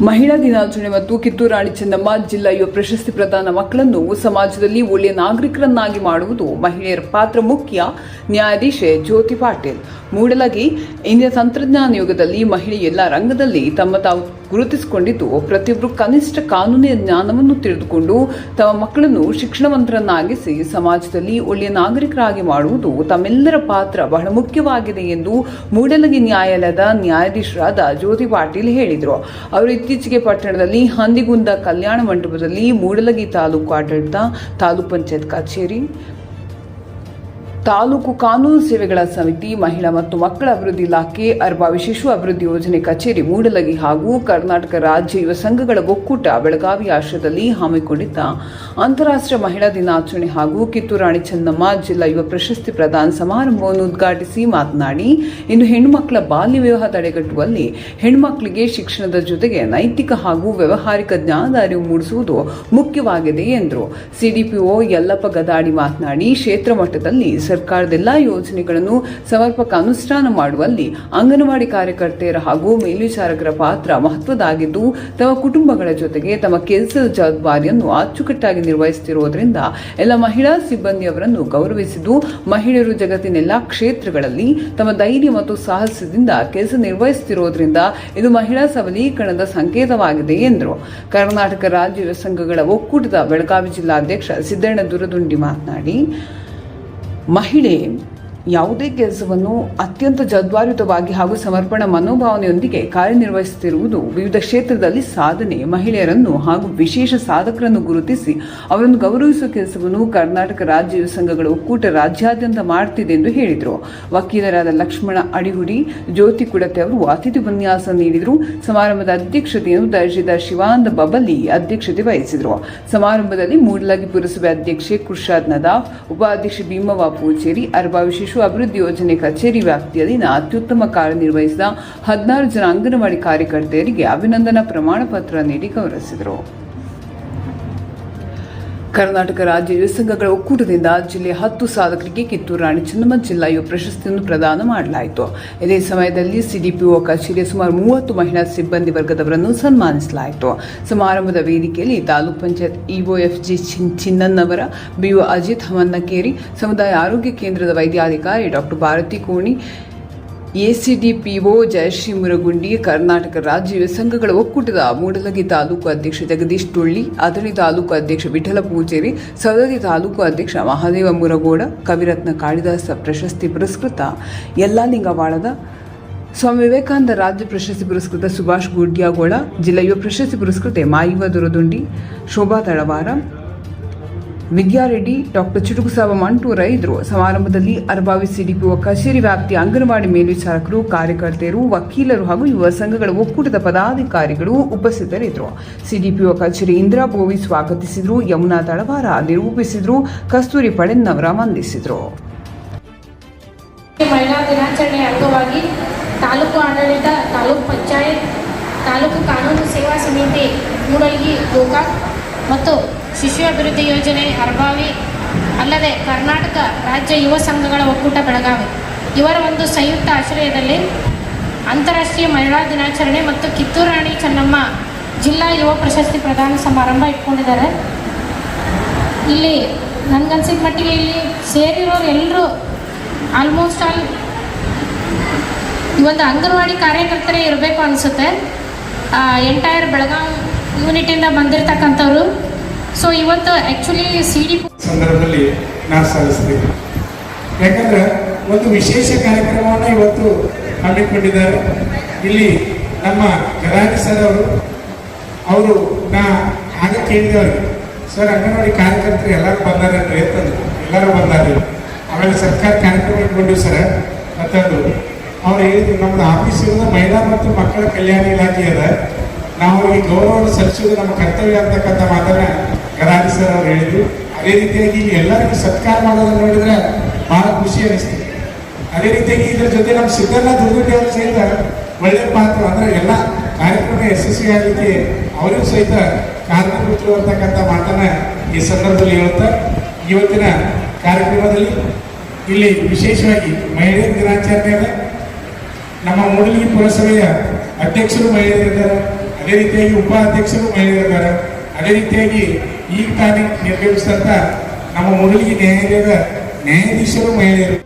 ಮಹಿಳಾ ದಿನಾಚರಣೆ ಮತ್ತು ಕಿತ್ತೂರು ರಾಣಿ ಚೆನ್ನಮ್ಮ ಜಿಲ್ಲಾ ಯುವ ಪ್ರಶಸ್ತಿ ಪ್ರದಾನ ಮಕ್ಕಳನ್ನು ಸಮಾಜದಲ್ಲಿ ಒಳ್ಳೆಯ ನಾಗರಿಕರನ್ನಾಗಿ ಮಾಡುವುದು ಮಹಿಳೆಯರ ಪಾತ್ರ ಮುಖ್ಯ. ನ್ಯಾಯಾಧೀಶೆ ಜ್ಯೋತಿ ಪಾಟೀಲ್. ಮೂಡಲಗಿ, ಇಂದಿನ ತಂತ್ರಜ್ಞಾನ ಯುಗದಲ್ಲಿ ಮಹಿಳೆ ಎಲ್ಲ ರಂಗದಲ್ಲಿ ತಮ್ಮ ತಾವು ಗುರುತಿಸಿಕೊಂಡಿದ್ದು ಪ್ರತಿಯೊಬ್ಬರು ಕನಿಷ್ಠ ಕಾನೂನಿನ ಜ್ಞಾನವನ್ನು ತಿಳಿದುಕೊಂಡು ತಮ್ಮ ಮಕ್ಕಳನ್ನು ಶಿಕ್ಷಣವಂತರನ್ನಾಗಿಸಿ ಸಮಾಜದಲ್ಲಿ ಒಳ್ಳೆಯ ನಾಗರಿಕರಾಗಿ ಮಾಡುವುದು ತಮ್ಮೆಲ್ಲರ ಪಾತ್ರ ಬಹಳ ಮುಖ್ಯವಾಗಿದೆ ಎಂದು ಮೂಡಲಗಿ ನ್ಯಾಯಾಲಯದ ನ್ಯಾಯಾಧೀಶರಾದ ಜ್ಯೋತಿ ಪಾಟೀಲ್ ಹೇಳಿದರು. ಅವರು ಇತ್ತೀಚೆಗೆ ಪಟ್ಟಣದಲ್ಲಿ ಹಂದಿಗುಂದ ಕಲ್ಯಾಣ ಮಂಟಪದಲ್ಲಿ ಮೂಡಲಗಿ ತಾಲೂಕು ಆಡಳಿತ, ತಾಲೂಕು ಪಂಚಾಯತ್ ಕಚೇರಿ ತಾಲೂಕು ಕಾನೂನು ಸೇವೆಗಳ ಸಮಿತಿ, ಮಹಿಳಾ ಮತ್ತು ಮಕ್ಕಳ ಅಭಿವೃದ್ಧಿ ಇಲಾಖೆ ಅರ್ಬಾವಿ ಶಿಶು ಅಭಿವೃದ್ಧಿ ಯೋಜನೆ ಕಚೇರಿ, ಮೂಡಲಗಿ ಹಾಗೂ ಕರ್ನಾಟಕ ರಾಜ್ಯ ಯುವ ಸಂಘಗಳ ಒಕ್ಕೂಟ ಬೆಳಗಾವಿ ಆಶ್ರಯದಲ್ಲಿ ಹಮ್ಮಿಕೊಂಡಿದ್ದ ಅಂತಾರಾಷ್ಟ್ರೀಯ ಮಹಿಳಾ ದಿನಾಚರಣೆ ಹಾಗೂ ಕಿತ್ತೂರು ರಾಣಿ ಚೆನ್ನಮ್ಮ ಜಿಲ್ಲಾ ಯುವ ಪ್ರಶಸ್ತಿ ಪ್ರದಾನ ಸಮಾರಂಭವನ್ನು ಉದ್ಘಾಟಿಸಿ ಮಾತನಾಡಿ ಇನ್ನು ಹೆಣ್ಣುಮಕ್ಕಳ ಬಾಲ್ಯ ವಿವಾಹ ತಡೆಗಟ್ಟುವಲ್ಲಿ ಹೆಣ್ಣುಮಕ್ಕಳಿಗೆ ಶಿಕ್ಷಣದ ಜೊತೆಗೆ ನೈತಿಕ ಹಾಗೂ ವ್ಯವಹಾರಿಕ ಜ್ಞಾನದ ಅರಿವು ಮೂಡಿಸುವುದು ಮುಖ್ಯವಾಗಿದೆ ಎಂದರು. ಸಿಡಿಪಿಒ ಯಲ್ಲಪ್ಪ ಗದಾಡಿ ಮಾತನಾಡಿ, ಕ್ಷೇತ್ರ ಮಟ್ಟದಲ್ಲಿ ಸರ್ಕಾರದ ಎಲ್ಲಾ ಯೋಜನೆಗಳನ್ನು ಸಮರ್ಪಕ ಅನುಷ್ಠಾನ ಮಾಡುವಲ್ಲಿ ಅಂಗನವಾಡಿ ಕಾರ್ಯಕರ್ತೆಯರ ಹಾಗೂ ಮೇಲ್ವಿಚಾರಕರ ಪಾತ್ರ ಮಹತ್ವದಾಗಿದ್ದು ತಮ್ಮ ಕುಟುಂಬಗಳ ಜೊತೆಗೆ ತಮ್ಮ ಕೆಲಸದ ಜವಾಬ್ದಾರಿಯನ್ನು ಅಚ್ಚುಕಟ್ಟಾಗಿ ನಿರ್ವಹಿಸುತ್ತಿರುವುದರಿಂದ ಎಲ್ಲ ಮಹಿಳಾ ಸಿಬ್ಬಂದಿಯವರನ್ನು ಗೌರವಿಸಿದ್ದು, ಮಹಿಳೆಯರು ಜಗತ್ತಿನ ಎಲ್ಲಾ ಕ್ಷೇತ್ರಗಳಲ್ಲಿ ತಮ್ಮ ಧೈರ್ಯ ಮತ್ತು ಸಾಹಸದಿಂದ ಕೆಲಸ ನಿರ್ವಹಿಸುತ್ತಿರುವುದರಿಂದ ಇದು ಮಹಿಳಾ ಸಬಲೀಕರಣದ ಸಂಕೇತವಾಗಿದೆ ಎಂದರು. ಕರ್ನಾಟಕ ರಾಜ್ಯ ಸಂಘಗಳ ಒಕ್ಕೂಟದ ಬೆಳಗಾವಿ ಜಿಲ್ಲಾಧ್ಯಕ್ಷ ಸಿದ್ದಣ್ಣ ದುರದುಂಡಿ ಮಾತನಾಡಿ ಮಹಿಳೆ ಯಾವುದೇ ಕೆಲಸವನ್ನು ಅತ್ಯಂತ ಜವಾಬ್ದಾರಿಯುತವಾಗಿ ಹಾಗೂ ಸಮರ್ಪಣ ಮನೋಭಾವನೆಯೊಂದಿಗೆ ಕಾರ್ಯನಿರ್ವಹಿಸುತ್ತಿರುವುದು ವಿವಿಧ ಕ್ಷೇತ್ರದಲ್ಲಿ ಸಾಧನೆ. ಮಹಿಳೆಯರನ್ನು ಹಾಗೂ ವಿಶೇಷ ಸಾಧಕರನ್ನು ಗುರುತಿಸಿ ಅವರನ್ನು ಗೌರವಿಸುವ ಕೆಲಸವನ್ನು ಕರ್ನಾಟಕ ರಾಜ್ಯ ಸಂಘಗಳ ಒಕ್ಕೂಟ ರಾಜ್ಯಾದ್ಯಂತ ಮಾಡುತ್ತಿದೆ ಎಂದು ಹೇಳಿದರು. ವಕೀಲರಾದ ಲಕ್ಷ್ಮಣ ಅಡಿಹುಡಿ ಜ್ಯೋತಿ ಕುಡತೆ ಅವರು ಅತಿಥಿ ಉಪನ್ಯಾಸ ನೀಡಿದರು. ಸಮಾರಂಭದ ಅಧ್ಯಕ್ಷತೆಯನ್ನು ದರ್ಜೆದಾರ್ ಶಿವಾನಂದ ಬಬಲಿ ಅಧ್ಯಕ್ಷತೆ ವಹಿಸಿದರು. ಸಮಾರಂಭದಲ್ಲಿ ಮೂಡಲಗಿ ಪುರಸಭೆ ಅಧ್ಯಕ್ಷೆ ಕುರ್ಷಾದ್ ನದಾಫ್, ಉಪಾಧ್ಯಕ್ಷೆ ಭೀಮವ್ವ ಅರ್ಬಾ ಅರ್ಬಾವಿ ಶಿಶು ಅಭಿವೃದ್ಧಿ ಯೋಜನೆ ಕಚೇರಿ ವ್ಯಾಪ್ತಿಯಲ್ಲಿನ ಅತ್ಯುತ್ತಮ ಕಾರ್ಯನಿರ್ವಹಿಸಿದ ಹದಿನಾರು ಜನ ಅಂಗನವಾಡಿ ಕಾರ್ಯಕರ್ತೆಯರಿಗೆ ಅಭಿನಂದನಾ ಪ್ರಮಾಣ ಪತ್ರ ನೀಡಿ ಗೌರವಿಸಿದರು. ಕರ್ನಾಟಕ ರಾಜ್ಯ ಯುವ ಸಂಘಗಳ ಒಕ್ಕೂಟದಿಂದ ಜಿಲ್ಲೆಯ ಹತ್ತು ಸಾಧಕರಿಗೆ ಕಿತ್ತೂರು ರಾಣಿ ಚೆನ್ನಮ್ಮ ಜಿಲ್ಲಾ ಯುವ ಪ್ರಶಸ್ತಿಯನ್ನು ಪ್ರದಾನ ಮಾಡಲಾಯಿತು. ಇದೇ ಸಮಯದಲ್ಲಿ ಸಿಡಿಪಿಒ ಕಚೇರಿಯ ಸುಮಾರು ಮೂವತ್ತು ಮಹಿಳಾ ಸಿಬ್ಬಂದಿ ವರ್ಗದವರನ್ನು ಸನ್ಮಾನಿಸಲಾಯಿತು. ಸಮಾರಂಭದ ವೇದಿಕೆಯಲ್ಲಿ ತಾಲೂಕ್ ಪಂಚಾಯತ್ ಇಒಎಫ್ಜಿ ಚಿನ್ನನ್ನವರ, ಬಿಒ ಅಜಿತ್ ಹಮನ್ನಕೇರಿ, ಸಮುದಾಯ ಆರೋಗ್ಯ ಕೇಂದ್ರದ ವೈದ್ಯಾಧಿಕಾರಿ ಡಾಕ್ಟರ್ ಭಾರತಿ ಕೋಣಿ ಎಸಿಡಿಪಿಒ ಜಯಶ್ರೀ ಮುರಗುಂಡಿ ಕರ್ನಾಟಕ ರಾಜ್ಯ ಸಂಘಗಳ ಒಕ್ಕೂಟದ ಮೂಡಲಗಿ ತಾಲೂಕು ಅಧ್ಯಕ್ಷ ಜಗದೀಶ್ ಟುಳ್ಳಿ, ಅಥಣಿ ತಾಲೂಕು ಅಧ್ಯಕ್ಷ ವಿಠಲ ಪೂಜೇರಿ ಸವದತ್ತಿ ತಾಲೂಕು ಅಧ್ಯಕ್ಷ ಮಹಾದೇವ ಮುರಗೋಡ, ಕವಿರತ್ನ ಕಾಳಿದಾಸ ಪ್ರಶಸ್ತಿ ಪುರಸ್ಕೃತ ಯಲ್ಲಾಲಿಂಗವಾಳದ, ಸ್ವಾಮಿ ವಿವೇಕಾನಂದ ರಾಜ್ಯ ಪ್ರಶಸ್ತಿ ಪುರಸ್ಕೃತ ಸುಭಾಷ್ ಗುಡ್ಯಾಗೋಳ ಜಿಲ್ಲಾ ಪ್ರಶಸ್ತಿ ಪುರಸ್ಕೃತೆ ಮಾಯುವ ದುರದುಂಡಿ, ಶೋಭಾ ತಳವಾರ ವಿದ್ಯಾರೆಡ್ಡಿ ಡಾಕ್ಟರ್ ಚುಟುಕುಸಾಬ ಮಂಟೂರ ಇದ್ರು ಸಮಾರಂಭದಲ್ಲಿ ಅರ್ಬಾವಿ ಸಿಡಿಪಿಒ ಕಚೇರಿ ವ್ಯಾಪ್ತಿಯ ಅಂಗನವಾಡಿ ಮೇಲ್ವಿಚಾರಕರು, ಕಾರ್ಯಕರ್ತೆಯರು, ವಕೀಲರು ಹಾಗೂ ಯುವ ಸಂಘಗಳ ಒಕ್ಕೂಟದ ಪದಾಧಿಕಾರಿಗಳು ಉಪಸ್ಥಿತರಿದ್ದರು. ಸಿಡಿಪಿಒ ಕಚೇರಿ ಇಂದಿರಾ ಬೋವಿ ಸ್ವಾಗತಿಸಿದ್ರು, ಯಮುನಾ ತಳವಾರ ನಿರೂಪಿಸಿದ್ರು, ಕಸ್ತೂರಿ ಪಡೆನ್ನವರ ವಂದಿಸಿದರು. ಮಹಿಳಾ ದಿನಾಚರಣೆ ಅಂಗವಾಗಿ ತಾಲೂಕು ಆಡಳಿತ, ತಾಲೂಕು ಪಂಚಾಯತ್, ತಾಲೂಕು ಕಾನೂನು ಸೇವಾ ಸಮಿತಿ, ಮೂಡಲ್ಗಿ, ಗೋಕಾಕ್ ಮತ್ತು ಶಿಶು ಅಭಿವೃದ್ಧಿ ಯೋಜನೆ ಅರ್ಬಾವಿ ಅಲ್ಲದೆ ಕರ್ನಾಟಕ ರಾಜ್ಯ ಯುವ ಸಂಘಗಳ ಒಕ್ಕೂಟ ಬೆಳಗಾವಿ. ಇವರ ಒಂದು ಸಂಯುಕ್ತ ಆಶ್ರಯದಲ್ಲಿ ಅಂತಾರಾಷ್ಟ್ರೀಯ ಮಹಿಳಾ ದಿನಾಚರಣೆ ಮತ್ತು ಕಿತ್ತೂರು ರಾಣಿ ಚೆನ್ನಮ್ಮ ಜಿಲ್ಲಾ ಯುವ ಪ್ರಶಸ್ತಿ ಪ್ರದಾನ ಸಮಾರಂಭ ಇಟ್ಕೊಂಡಿದ್ದಾರೆ. ಇಲ್ಲಿ ನನಗನ್ಸಿದ ಮಟ್ಟಿಗೆ ಇಲ್ಲಿ ಸೇರಿರೋರು ಎಲ್ಲರೂ ಆಲ್ಮೋಸ್ಟ್ ಆಲ್ ಈ ಒಂದು ಅಂಗನವಾಡಿ ಕಾರ್ಯಕರ್ತರೇ ಇರಬೇಕು ಅನಿಸುತ್ತೆ. ಎಂಟೈರ್ ಬೆಳಗಾವಿ ಯೂನಿಟಿಂದ ಬಂದಿರತಕ್ಕಂಥವ್ರು. ಸೊ ಇವತ್ತು ಆ್ಯಕ್ಚುಲಿ ಸಿ ಡಿ ಸಂದರ್ಭದಲ್ಲಿ ನಾನು ಸಲ್ಲಿಸ್ತೀನಿ ಯಾಕಂದ್ರೆ ಒಂದು ವಿಶೇಷ ಕಾರ್ಯಕ್ರಮವನ್ನು ಇವತ್ತು ಹಮ್ಮಿಕೊಂಡಿದ್ದಾರೆ. ಇಲ್ಲಿ ನಮ್ಮ ಗರಾಜಿ ಸರ್ ಅವರು ಅವರು ನಾ ಆಗ ಕೇಳಿದವ್ರಿಗೆ ಸರ್, ಅಂಗನವಾಡಿ ಕಾರ್ಯಕರ್ತರು ಎಲ್ಲರೂ ಬಂದಾರೇನ್ರಿ ಅಂತಂದ್ರು ಎಲ್ಲರೂ ಬಂದಾರೆ. ಆಮೇಲೆ ಸರ್ಕಾರ ಕಾರ್ಯಕ್ರಮ ಇಟ್ಕೊಂಡಿವಿ ಸರ್. ಅಂತಂದು ಅವ್ರು ಹೇಳಿದ್ರು ನಮ್ಮದು ಆಫೀಸ್ ಇರೋದು ಮಹಿಳಾ ಮತ್ತು ಮಕ್ಕಳ ಕಲ್ಯಾಣ ಇಲಾಖೆ ಅದ. ನಾವು ಈ ಗೌರವವನ್ನು ಸಲ್ಲಿಸೋದು ನಮ್ಮ ಕರ್ತವ್ಯ ಅಂತಕ್ಕಂಥ ಮಾತನ್ನ ಗರಾಜಿ ಸರ್ ಅವ್ರು ಹೇಳಿದ್ರು. ಅದೇ ರೀತಿಯಾಗಿ ಎಲ್ಲರಿಗೂ ಸತ್ಕಾರ ಮಾಡೋದನ್ನು ನೋಡಿದ್ರೆ ಬಹಳ ಖುಷಿ ಅನಿಸ್ತು ಅದೇ ರೀತಿಯಾಗಿ ಇದ್ರ ಜೊತೆ ನಮ್ಮ ಸಿದ್ದಣ್ಣ ದುರ್ಗುಂಡಿ ಅವರು ಸಹಿತ ಒಳ್ಳೆ ಪಾತ್ರ. ಅಂದ್ರೆ ಎಲ್ಲ ಕಾರ್ಯಕ್ರಮ ಯಶಸ್ವಿ ಆಗಲಿಕ್ಕೆ ಅವರಿಗೂ ಸಹಿತ ಕಾರಣಕರ್ತರು ಅಂತಕ್ಕಂಥ ಮಾತನ್ನ ಈ ಸಂದರ್ಭದಲ್ಲಿ ಹೇಳುತ್ತಾ, ಇವತ್ತಿನ ಕಾರ್ಯಕ್ರಮದಲ್ಲಿ ಇಲ್ಲಿ ವಿಶೇಷವಾಗಿ ಮಹಿಳೆಯರ ದಿನಾಚರಣೆ ಅದ ನಮ್ಮ ಮೂಡಲಗಿ ಪುರಸಭೆಯ ಅಧ್ಯಕ್ಷರು ಮಹಿಳೆಯರಿದ್ದಾರೆ. ಅದೇ ರೀತಿಯಾಗಿ ಉಪಾಧ್ಯಕ್ಷರು ಮಹಿಳೆಯರಿದ್ದಾರೆ. ಅದೇ ರೀತಿಯಾಗಿ ಈಗ ತಾನೇ ನಿರ್ಗಮಿಸಿದಂಥ ನಮ್ಮ ಮೊದಲಿಗೆ ನ್ಯಾಯಾಲಯದ ನ್ಯಾಯಾಧೀಶರು ಮಹಿಳೆಯರು